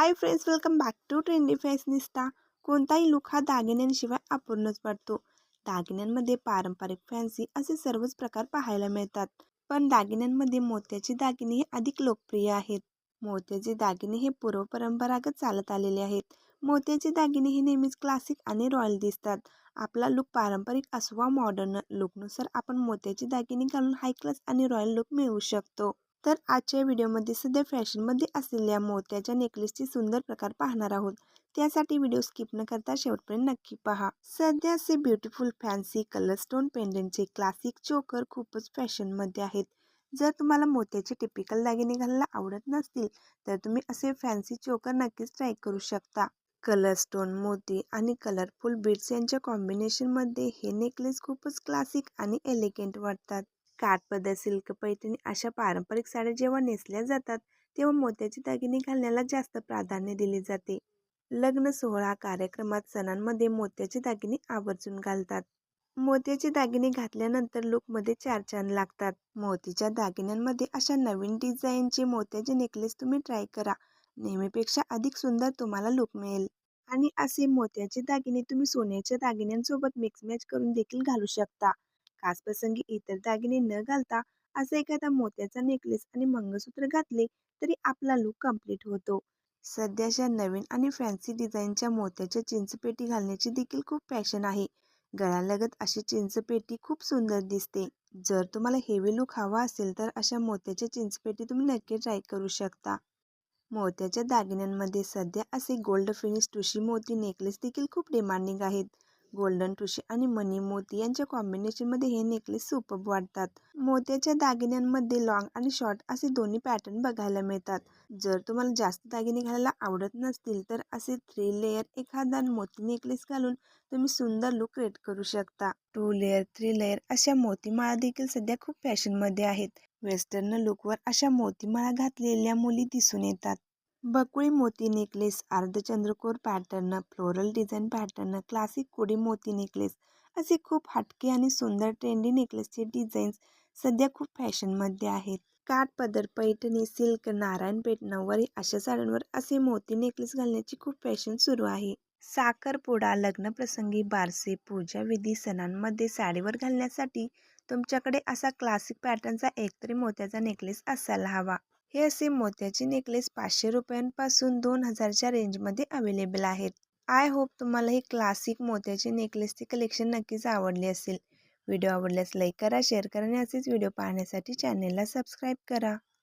Hi friends welcome back to trendy fashionista कोणताही look हा दागिन्यांशिवाय अपूर्णच वाटतो. दागिन्यांमध्ये पारंपरिक फॅन्सी असे सर्वच प्रकार पाहायला मिळतात. पण दागिन्यांमध्ये मोत्याचे दागिने हे अधिक लोकप्रिय आहेत. मोत्याचे दागिने हे पूर्वपरंपरागत चालत आलेले आहेत. मोत्याचे दागिने हे नेहमीच क्लासिक आणि रॉयल दिसतात. आपला लुक पारंपरिक असो वा मॉडर्न लुकनुसार आपण मोत्याचे दागिने घालून हाय क्लास आणि रॉयल लुक मिळवू शकतो. तर आजच्या व्हिडिओमध्ये सध्या फॅशनमध्ये असलेल्या मोत्याच्या नेकलेसचे सुंदर प्रकार पाहणार आहोत. त्यासाठी व्हिडिओ स्किप न करता शेवटपर्यंत नक्की पहा. सध्या असे ब्युटिफुल फॅन्सी कलर स्टोन पेंडंटचे क्लासिक चोकर खूपच फॅशनमध्ये आहेत. जर तुम्हाला मोत्याचे टिपिकल दागिने घालायला आवडत नसतील तर तुम्ही असे फॅन्सी चोकर नक्कीच ट्राय करू शकता. कलर स्टोन मोती आणि कलरफुल बीड्स यांच्या कॉम्बिनेशनमध्ये हे नेकलेस खूपच क्लासिक आणि एलिगंट वाटतात. काठपदर सिल्क पैठणी अशा पारंपरिक साड्या जेव्हा नेसल्या जातात तेव्हा मोत्याचे दागिने घालण्याला जास्त प्राधान्य दिले जाते. लग्न सोहळा कार्यक्रमात सणांमध्ये मोत्याचे दागिने आवर्जून घालतात. मोत्याचे दागिने घातल्यानंतर लुकमध्ये चार चांद लागतात. मोतीच्या दागिन्यांमध्ये अशा नवीन डिझाईनचे मोत्याचे नेकलेस तुम्ही ट्राय करा. नेहमीपेक्षा अधिक सुंदर तुम्हाला लुक मिळेल. आणि असे मोत्याचे दागिने तुम्ही सोन्याच्या दागिन्यांसोबत मिक्स मॅच करून देखील घालू शकता. खास प्रसंगी इतर दागिने न घालता असा एखादा मोत्याचा नेकलेस आणि मंगळसूत्र घातले तरी आपला लुक कंप्लीट होतो. सध्याच्या नवीन आणि फॅन्सी डिझाईनच्या मोत्याच्या चिंचपेटी घालण्याची देखील खूप फॅशन आहे. गळ्यालगत अशी चिंचपेटी खूप सुंदर दिसते. जर तुम्हाला हेवी लुक हवा असेल तर अशा मोत्याच्या चिंचपेटी तुम्ही नक्की ट्राय करू शकता. मोत्याच्या दागिन्यांमध्ये सध्या असे गोल्ड फिनिश तुशी मोती नेकलेस देखील खूप डिमांडिंग आहेत. गोल्डन टुशी आणि मनी मोती यांच्या कॉम्बिनेशनमध्ये हे नेकलेस सुपब वाटतात. मोत्याच्या दागिन्यांमध्ये लॉंग आणि शॉर्ट असे दोन्ही पॅटर्न बघायला मिळतात. जर तुम्हाला जास्त दागिने घालायला आवडत नसतील तर असे थ्री लेयर एखादा मोती नेकलेस घालून तुम्ही सुंदर लुक क्रिएट करू शकता. टू लेयर थ्री लेयर अशा मोतीमाळा देखील सध्या खूप फॅशनमध्ये आहेत. वेस्टर्न लुकवर अशा मोतीमाळा घातलेल्या मुली दिसून येतात. बकुळी मोती necklace अर्धचंद्रकोर pattern floral design pattern classic कोडी मोती नेकलेस असे खूप हटके आणि सुंदर ट्रेंडी नेकलेसचे डिझाईन्स सध्या खूप फॅशनमध्ये आहेत. काठ पदर पैठणी सिल्क नारायणपेठ नऊवारी अशा साड्यांवर असे मोती नेकलेस घालण्याची खूप फॅशन सुरू आहे. साखरपुडा लग्नप्रसंगी बारसे पूजा विधी सणांमध्ये साडीवर घालण्यासाठी तुमच्याकडे असा क्लासिक पॅटर्नचा एकतरी मोत्याचा नेकलेस असायला हवा. हे असे मोत्याचे नेकलेस पाचशे रुपयांपासून दोन हजारच्या रेंजमध्ये अवेलेबल आहेत. आय होप तुम्हाला हे क्लासिक मोत्याचे नेकलेसचे कलेक्शन नक्कीच आवडले असेल. व्हिडिओ आवडल्यास लाईक करा शेअर करा आणि असेच व्हिडिओ पाहण्यासाठी चॅनेलला सबस्क्राईब करा.